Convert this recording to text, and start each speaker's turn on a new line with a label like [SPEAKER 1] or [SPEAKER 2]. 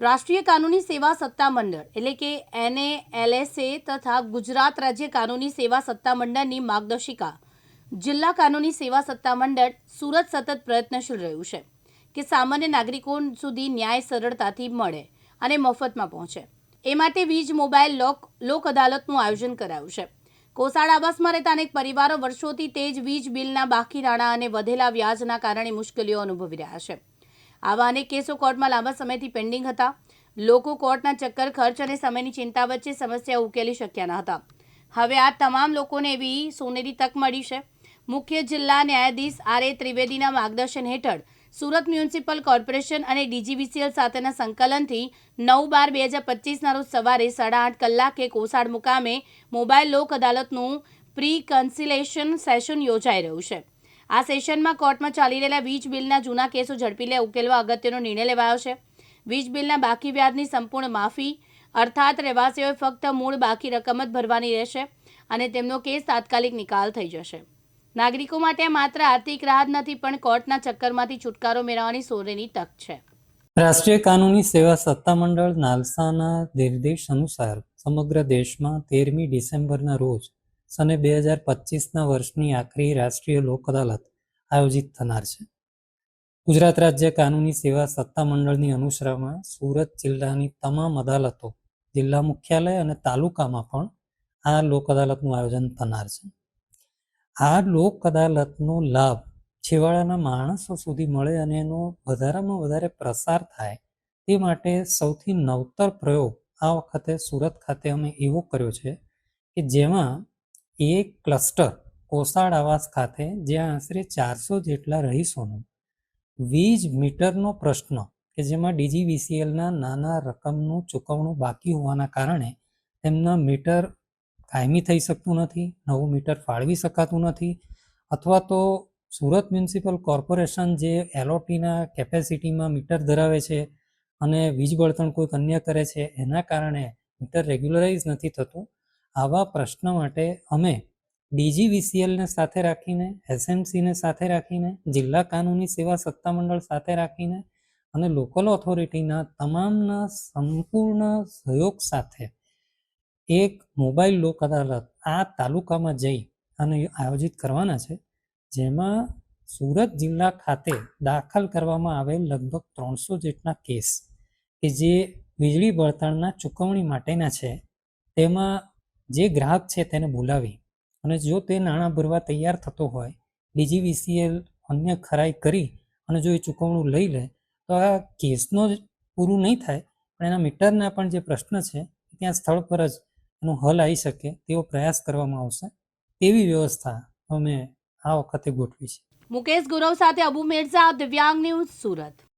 [SPEAKER 1] રાષ્ટ્રીય કાનૂની સેવા સત્તા મંડળ એટલે કે એનએએલએસએ તથા ગુજરાત રાજ્ય કાનૂની સેવા સત્તા મંડળની માર્ગદર્શિકા. જિલ્લા કાનૂની સેવા સત્તા મંડળ સુરત સતત પ્રયત્નશીલ રહ્યું છે કે સામાન્ય નાગરિકો સુધી ન્યાય સરળતાથી મળે અને મફતમાં પહોંચે. એ માટે વીજ, મોબાઈલ, લોક લોક અદાલતનું આયોજન કરાયું છે. કોસાડ આવાસમાં રહેતા અનેક પરિવારો વર્ષોથી તે જ વીજ બિલના બાકી નાણાં અને વધેલા વ્યાજના કારણે મુશ્કેલીઓ અનુભવી રહ્યા છે. આવા અનેક કેસો કોર્ટમાં લાંબા સમયથી પેન્ડિંગ હતા. લોકો કોર્ટના ચક્કર, ખર્ચ અને સમયની ચિંતા વચ્ચે સમસ્યા ઉકેલી શક્યા ન હતા. હવે આ તમામ લોકોને એવી સોનેરી તક મળી છે. મુખ્ય જિલ્લા ન્યાયાધીશ આર એ ત્રિવેદીના માર્ગદર્શન હેઠળ સુરત મ્યુનિસિપલ કોર્પોરેશન અને ડીજીવીસીએલ સાથેના સંકલનથી નવ બાર બે હજાર પચીસના રોજ સવારે સાડા આઠ કલાકે કોસાડ મુકામે મોબાઈલ લોક અદાલતનું પ્રી કન્સિલેશન સેશન યોજાઈ રહ્યું છે. આ સેશનમાં કોર્ટમાં ચાલી રહેલા વીજ બિલના જૂના કેસો ઝડપી લે ઉકેલવા અગત્યનો નિર્ણય લેવાયો છે. વીજ બિલના બાકી વ્યાજની સંપૂર્ણ માફી, અર્થાત રહેવાસીઓએ ફક્ત મૂળ બાકી રકમ જ ભરવાની રહેશે અને તેમનો કેસ તાત્કાલિક નિકાલ થઈ જશે. નાગરિકો માટે માત્ર આર્થિક રાહત નથી, પણ કોર્ટના ચક્કરમાંથી છુટકારો મેળવવાની સોરેની તક છે.
[SPEAKER 2] રાષ્ટ્રીય કાનૂની સેવા સત્તામંડળ નાલસાના નિર્દેશ અનુસાર સમગ્ર દેશમાં તેરમી ડિસેમ્બરના રોજ સને બે હજાર પચીસના વર્ષની આખરી રાષ્ટ્રીય લોક અદાલત આયોજિત થનાર છે. ગુજરાત રાજ્ય કાનૂની સેવા સત્તામંડળની અનુસરામાં સુરત જિલ્લાની તમામ અદાલતો, જિલ્લા મુખ્યાલય અને તાલુકામાં પણ આ લોક અદાલતનું આયોજન થનાર છે. આ લોક અદાલતનો લાભ છેવાડાના માણસો સુધી મળે અને એનો વધારામાં વધારે પ્રસાર થાય તે માટે સૌથી નવતર પ્રયોગ આ વખતે સુરત ખાતે અમે એવો કર્યો છે કે જેમાં એક ક્લસ્ટર કોસાડ આવાસ ખાતે જ્યાં આશરે ચારસો જેટલા રહીશોનું વીજ મીટરનો પ્રશ્ન કે જેમાં ડીજીવીસીએલના નાના રકમનું ચૂકવણું બાકી હોવાના કારણે તેમના મીટર કાયમી થઈ શકતું નથી, નવું મીટર ફાળવી શકાતું નથી અથવા તો સુરત મ્યુનિસિપલ કોર્પોરેશન જે એલઓટીના કેપેસિટીમાં મીટર ધરાવે છે અને વીજ બળતણ કોઈક અન્ય કરે છે, એના કારણે મીટર રેગ્યુલરાઇઝ નથી થતું આવા પ્રશ્ન માટે અમે ડીજીવીસીએલને સાથે રાખીને, એસએમસીને સાથે રાખીને, જિલ્લા કાનૂની સેવા સત્તામંડળ સાથે રાખીને અને લોકલ ઓથોરિટીના તમામના સંપૂર્ણ સહયોગ સાથે એક મોબાઈલ લોક અદાલત આ તાલુકામાં જઈ અને આયોજિત કરવાના છે, જેમાં સુરત જિલ્લા ખાતે દાખલ કરવામાં આવેલ લગભગ ત્રણસો જેટલા કેસ કે જે વીજળી બળતણના ચૂકવણી માટેના છે. તેમાં જે ગ્રાહક છે તેને બોલાવી. અને જો તે નાણાં ભરવા તૈયાર થતો હોય, ડીજીવીસીએલ અન્ય ખરાઈ કરી અને જો એ ચૂકવણું લઈ લે, તો આ કેસનો જ પૂરું નહીં થાય. પણ એના મીટરના પણ જે પ્રશ્ન છે, ત્યાં સ્થળ પર જ એનો હલ આવી શકે તેવો પ્રયાસ કરવામાં આવશે. તેવી વ્યવસ્થા અમે આ વખતે ગોઠવી છે.
[SPEAKER 1] મુકેશ ગુરવ સાથે અબુ મિર્ઝા, દિવ્યાંગ ન્યૂઝ સુરત.